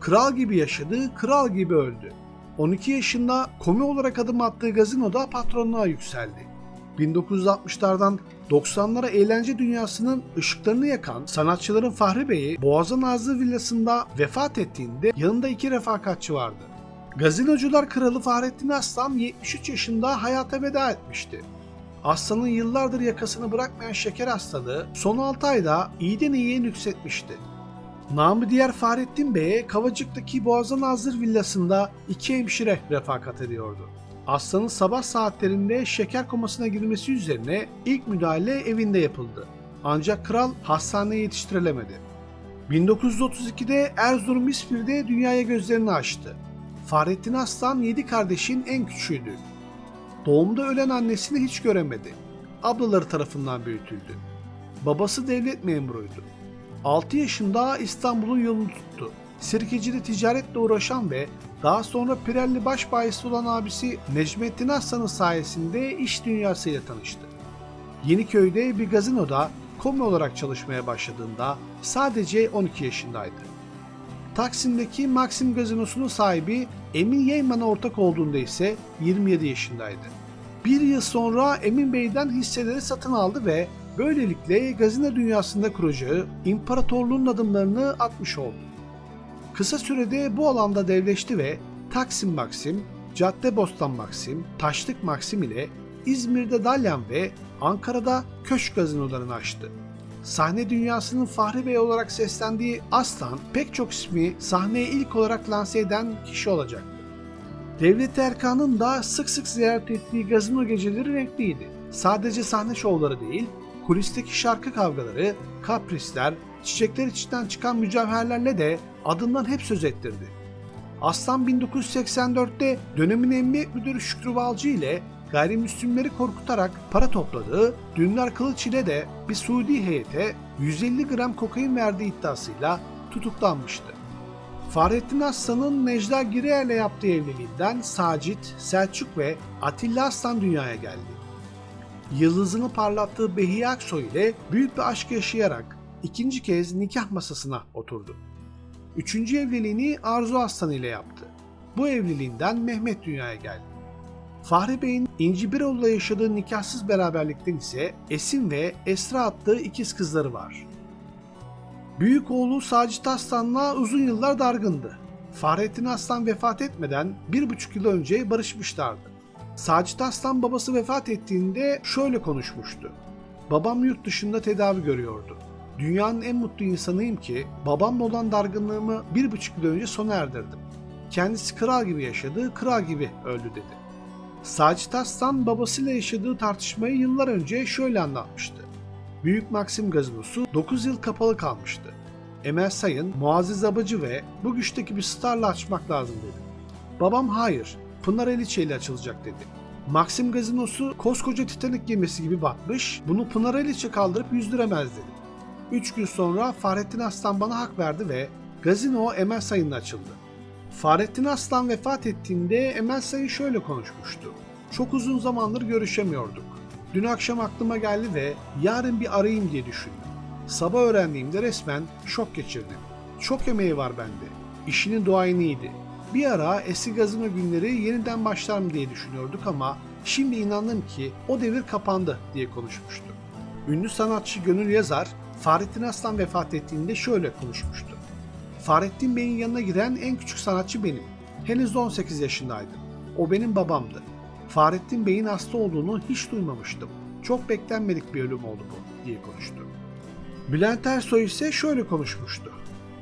kral gibi yaşadı, kral gibi öldü. 12 yaşında komi olarak adım attığı gazinoda patronluğa yükseldi. 1960'lardan 90'lara eğlence dünyasının ışıklarını yakan sanatçıların Fahri Bey'i Boğaz'ın Nazlı villasında vefat ettiğinde yanında iki refakatçi vardı. Gazinocular kralı Fahrettin Aslan 73 yaşında hayata veda etmişti. Aslan'ın yıllardır yakasını bırakmayan şeker hastalığı son 6 ayda iyiden iyiye nüksetmişti. Namı diğer Fahrettin Bey'e Kavacık'taki Boğazan Nazır villasında iki hemşire refakat ediyordu. Aslanın sabah saatlerinde şeker komasına girmesi üzerine ilk müdahale evinde yapıldı. Ancak kral hastaneye yetiştirilemedi. 1932'de Erzurum İspir'de dünyaya gözlerini açtı. Fahrettin Aslan 7 kardeşin en küçüğüydü. Doğumda ölen annesini hiç göremedi. Ablaları tarafından büyütüldü. Babası devlet memuruydu. 6 yaşında İstanbul'un yolunu tuttu. Sirkeci'de ticaretle uğraşan ve daha sonra Pirelli baş olan abisi Necmettin Aslan'ın sayesinde iş dünyasıyla tanıştı. Yeniköy'de bir gazinoda komi olarak çalışmaya başladığında sadece 12 yaşındaydı. Taksim'deki Maxim gazinosunun sahibi Emin Yeyman'a ortak olduğunda ise 27 yaşındaydı. Bir yıl sonra Emin Bey'den hisseleri satın aldı ve böylelikle gazino dünyasında kuracağı imparatorluğun adımlarını atmış oldu. Kısa sürede bu alanda devleşti ve Taksim Maxim, Caddebostan Maxim, Taşlık Maxim ile İzmir'de Dalyan ve Ankara'da Köşk gazinolarını açtı. Sahne dünyasının Fahri Bey olarak seslendiği Aslan pek çok ismi sahneye ilk olarak lanse eden kişi olacaktı. Devlet Erkan'ın da sık sık ziyaret ettiği gazino geceleri renkliydi. Sadece sahne şovları değil, kulisteki şarkı kavgaları, kaprisler, çiçekler içinden çıkan mücevherlerle de adından hep söz ettirdi. Aslan 1984'te dönemin emniyet müdürü Şükrü Balcı ile gayrimüslimleri korkutarak para topladığı Dündar Kılıç ile de bir Suudi heyete 150 gram kokain verdiği iddiasıyla tutuklanmıştı. Fahrettin Aslan'ın Necla Gireyer'le yaptığı evliliğinden Sacit, Selçuk ve Atilla Aslan dünyaya geldi. Yıldızını parlattığı Behiye Aksoy ile büyük bir aşk yaşayarak ikinci kez nikah masasına oturdu. Üçüncü evliliğini Arzu Aslan ile yaptı. Bu evliliğinden Mehmet dünyaya geldi. Fahri Bey'in İnci Biroğlu'la yaşadığı nikahsız beraberlikten ise Esin ve Esra adlı ikiz kızları var. Büyük oğlu Sacit Aslan'la uzun yıllar dargındı. Fahrettin Aslan vefat etmeden bir buçuk yıl önce barışmışlardı. Sacit Aslan babası vefat ettiğinde şöyle konuşmuştu. Babam yurt dışında tedavi görüyordu. Dünyanın en mutlu insanıyım ki babamla olan dargınlığımı bir buçuk yıl önce sona erdirdim. Kendisi kral gibi yaşadı, kral gibi öldü dedi. Sacit Aslan babasıyla yaşadığı tartışmayı yıllar önce şöyle anlatmıştı. Büyük Maxim gazinosu 9 yıl kapalı kalmıştı. Emel Sayın, Muazzez Abacı ve bu güçteki bir starla açmak lazım dedi. Babam hayır, Pınar Eliçe ile açılacak dedi. Maxim gazinosu koskoca Titanic gemisi gibi batmış, bunu Pınar Eliçe kaldırıp yüzdüremez dedi. 3 gün sonra Fahrettin Aslan bana hak verdi ve gazino Emel Sayın'la açıldı. Fahrettin Aslan vefat ettiğinde Emel Sayın şöyle konuşmuştu. Çok uzun zamandır görüşemiyorduk. Dün akşam aklıma geldi ve yarın bir arayayım diye düşündüm. Sabah öğrendiğimde resmen şok geçirdim. Çok emeği var bende. İşinin duayeniydi. Bir ara eski gazino günleri yeniden başlar mı diye düşünüyorduk ama şimdi inandım ki o devir kapandı diye konuşmuştu. Ünlü sanatçı Gönül Yazar, Fahrettin Aslan vefat ettiğinde şöyle konuşmuştu. Fahrettin Bey'in yanına giren en küçük sanatçı benim. Henüz 18 yaşındaydım. O benim babamdı. Fahrettin Bey'in hasta olduğunu hiç duymamıştım. Çok beklenmedik bir ölüm oldu bu diye konuştu. Bülent Ersoy ise şöyle konuşmuştu.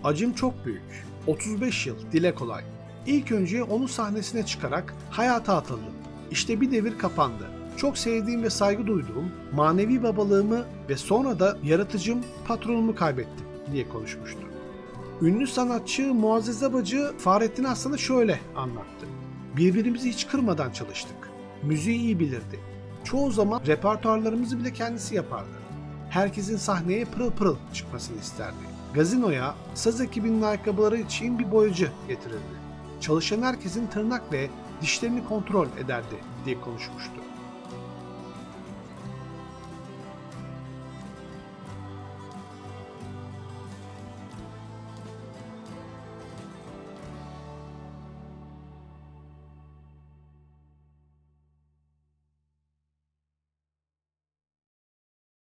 Acım çok büyük. 35 yıl, dile kolay. İlk önce onun sahnesine çıkarak hayata atıldım. İşte bir devir kapandı. Çok sevdiğim ve saygı duyduğum manevi babalığımı ve sonra da yaratıcım, patronumu kaybettim diye konuşmuştu. Ünlü sanatçı Muazzez Abacı Fahrettin Aslan'ı şöyle anlattı. Birbirimizi hiç kırmadan çalıştık. Müziği iyi bilirdi. Çoğu zaman repertuarlarımızı bile kendisi yapardı. Herkesin sahneye pırıl pırıl çıkmasını isterdi. Gazinoya saz ekibinin ayakkabıları için bir boyacı getirirdi. Çalışan herkesin tırnak ve dişlerini kontrol ederdi diye konuşmuştu.